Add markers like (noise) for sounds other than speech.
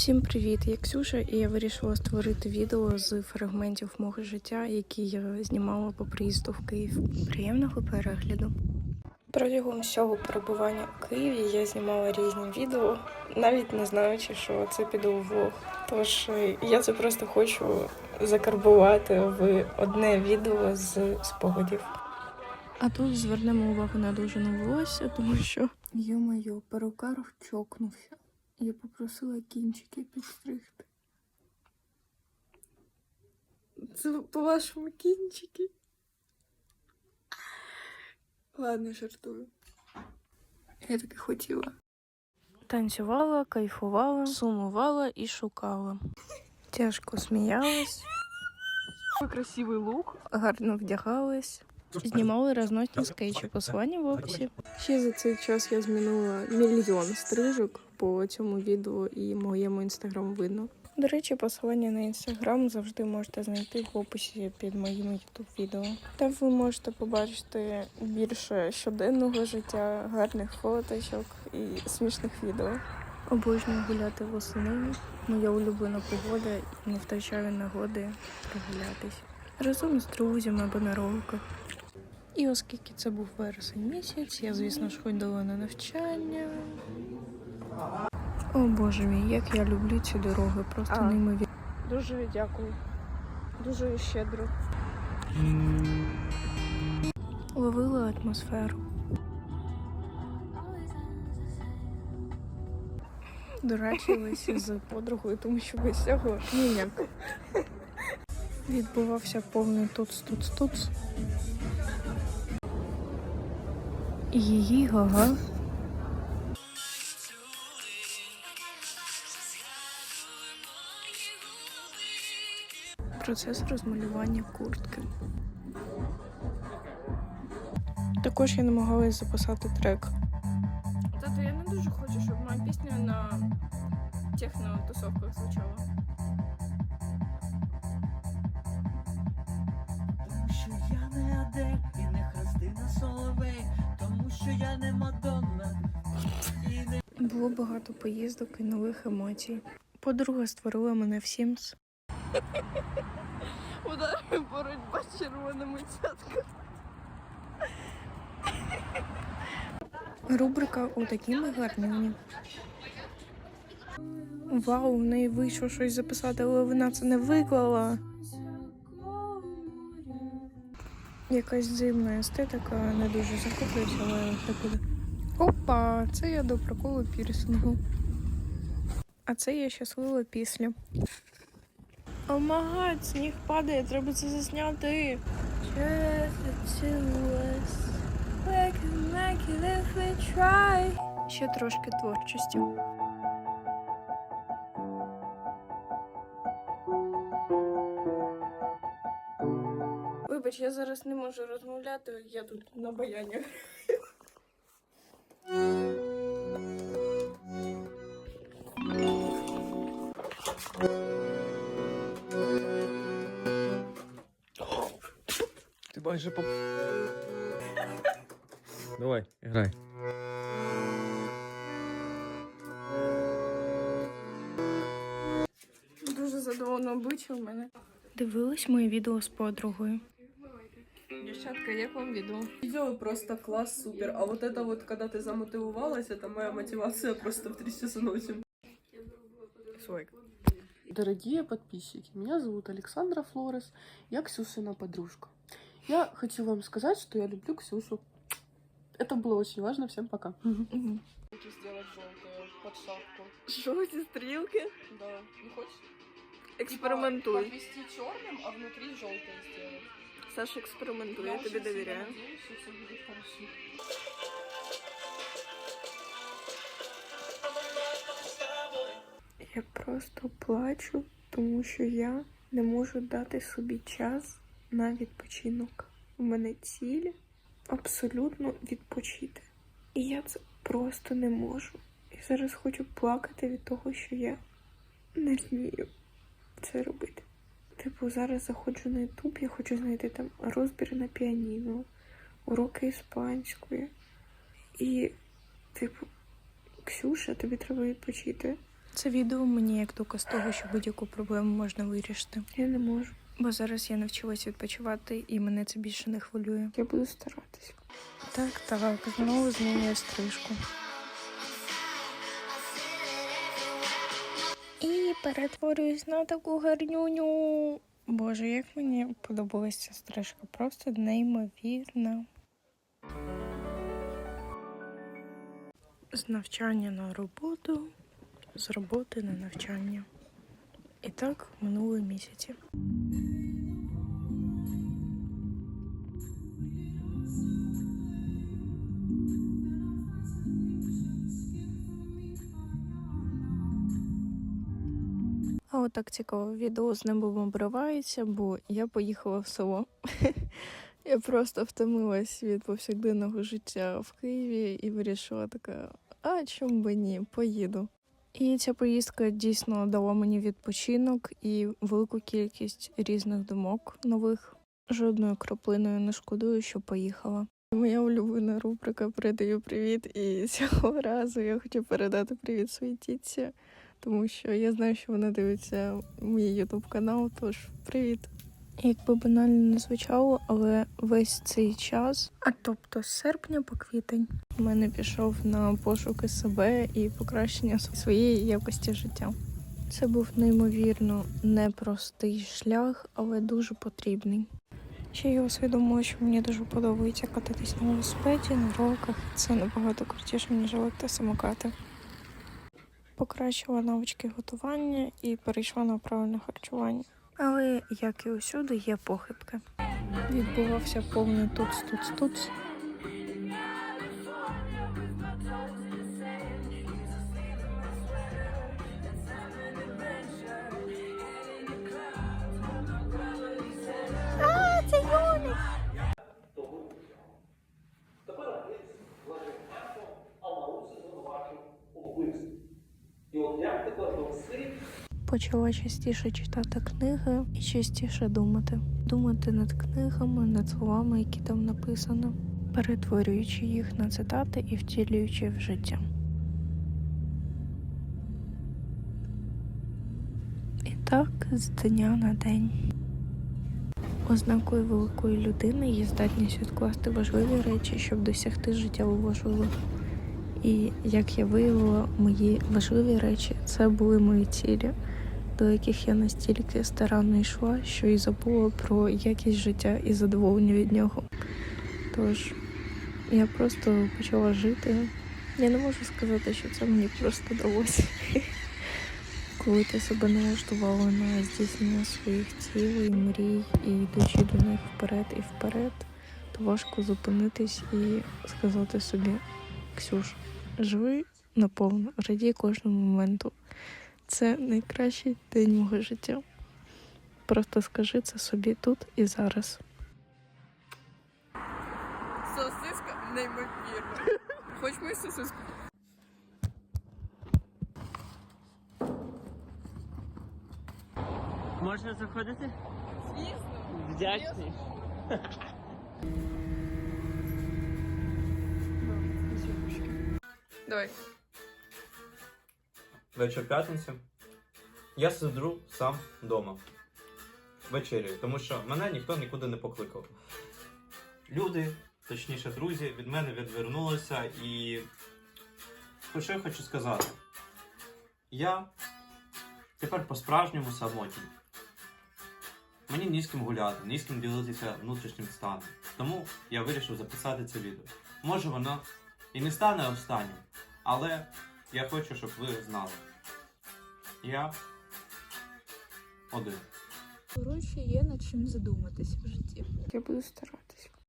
Всім привіт! Я Ксюша, і я вирішила створити відео з фрагментів мого життя, які я знімала по приїзду в Київ. Приємного перегляду. Протягом всього перебування у Києві я знімала різні відео, навіть не знаючи, що це піде у влог. Тож е, я це просто хочу закарбувати в одне відео з спогадів. А тут звернемо увагу на довжину волосся, тому що йо-моє, перукар вчокнувся. Я попросила кінчики підстригти. Це по-вашому кінчики? Ладно, жартую. Я таки хотіла. Танцювала, кайфувала, сумувала і шукала. Тяжко сміялась. Красивий лук. гарно вдягалась. Знімали розносні скетчі, посилання в описі. Ще за цей час я змінила мільйон стрижок по цьому відео і моєму інстаграм видно. До речі, посилання на інстаграм завжди можете знайти в описі під моїм ютуб відео. Там ви можете побачити більше щоденного життя, гарних фоточок і смішних відео. Обожнюю гуляти восени. Моя улюблена погода і не втрачаю нагоди прогулятись разом з друзями або на роликах. І оскільки це був вересень місяць, я, звісно ж, ходила на навчання. О боже мій, як я люблю ці дороги, просто А. неймовірно. Дуже дякую. Дуже щедро. Ловила атмосферу. Дурачилася з подругою, тому що без цього ніяк. Відбувався повний туц-туц-туц. Її гага. Процес розмалювання куртки. Також я намагалась записати трек. Тато, я не дуже хочу, щоб моя пісня на техно-тусовках звучала. Тому що я не Адель і Соловей, тому що я не Мадонна. І не Було багато поїздок і нових емоцій. Подруга створила мене в Sims. Удари боротьба з червоними цятками. Рубрика у такі ми гарні. Вау, в неї вийшло щось записати, але вона це не виклала. Якась дивна естетика, не дуже захоплююся, але так буде. Опа, це я до приколу пірсингу. А це я щаслива після. О магад, сніг падає, треба це засняти. Ще трошки творчості. Вибач, я зараз не можу розмовляти, я тут на баянях. Ти майже по. Давай, грай. Дуже задоволена обличчя у мене. Дивилась моє відео з подругою. Дівчатка, як вам відео? Видео просто класс, супер. А вот это вот, когда ты замотивовалась, это моя мотивация просто в 3 часа ночи. Дорогие подписчики, меня зовут Александра Флорес, я Ксюшина подружка. Я хочу вам сказать, что я люблю Ксюшу. Это было очень важно. Всем пока. Хочу сделать желтую под шапку. Жовті стрілки. Да. Не хочешь? Експериментуй. Подвести черным, а внутри желтое сделать. Саша, експериментуй, я тобі довіряю. все хорошо. Я просто плачу, тому що я не можу дати собі час на відпочинок. У мене ціль абсолютно відпочити. І я це просто не можу. Я зараз хочу плакати від того, що я не вмію це робити. Типу, зараз заходжу на Ютуб, я хочу знайти там розбір на піаніно, уроки іспанської. І, типу, Ксюша, тобі треба відпочити. Це відео мені як доказ того, що будь-яку проблему можна вирішити. Я не можу. Бо зараз я навчилась відпочивати, і мене це більше не хвилює. Я буду старатись. Так, так, знову змінюю стрижку. І перетворююсь на таку гарнюню. Боже, як мені подобалася стрижка. Просто неймовірна. З навчання на роботу, з роботи на навчання. І так минули місяці. А так цікаво, відео з небом обривається, бо я поїхала в село. (laughs) Я просто втомилась від повсякденного життя в Києві і вирішила така, а чому би ні, поїду. І ця поїздка дійсно дала мені відпочинок і велику кількість різних думок нових. Жодною краплиною не шкодую, що поїхала. Моя улюблена рубрика Передаю привіт. І (laughs) цього разу я хочу передати привіт своїй тітці, тому що я знаю, що вона дивиться мій ютуб канал. Тож привіт. Якби банально не звучало, але весь цей час, а тобто з серпня по квітень, у мене пішов на пошуки себе і покращення своєї якості життя. Це був неймовірно непростий шлях, але дуже потрібний. Ще я усвідомила, що мені дуже подобається кататись на велосипеді, на роликах. Це набагато крутіше, ніж самокати. Покращила навички готування і перейшла на правильне харчування. Але, як і усюди, є похибки. Відбувався повний туц-туц-туц. Почала частіше читати книги і частіше думати. Думати над книгами, над словами, які там написано, перетворюючи їх на цитати і втілюючи в життя. І так з дня на день. Ознакою великої людини є здатність відкласти важливі речі, щоб досягти життєво важливих. І як я виявила, мої важливі речі це були мої цілі, до яких я настільки старанно йшла, що і забула про якість життя і задоволення від нього. Тож я просто почала жити. Я не можу сказати, що це мені просто далося. (laughs) Коли ти себе налаштувала на здійснення своїх цілей, мрій і йдучи до них вперед і вперед, то важко зупинитись і сказати собі, Ксюш, живи наповно, радій кожному моменту. Це найкращий день мого життя. Просто скажи це собі тут і зараз. Сосиска неймовірна. Хоч мою сосиску? Можна заходити? Звісно. Вдячний. Давай. Вечір п'ятниці. Я сиджу сам вдома. Вечерю, тому що мене ніхто нікуди не покликав. Люди, точніше, друзі, від мене відвернулися і. Що я хочу сказати? Я тепер по-справжньому самотній. Мені ні з ким гуляти, ні з ким ділитися внутрішнім станом. Тому я вирішив записати це відео. Може воно і не стане останнім, але я хочу, щоб ви знали. Я один. Коротше, є над чим задуматися в житті. Я буду старатись.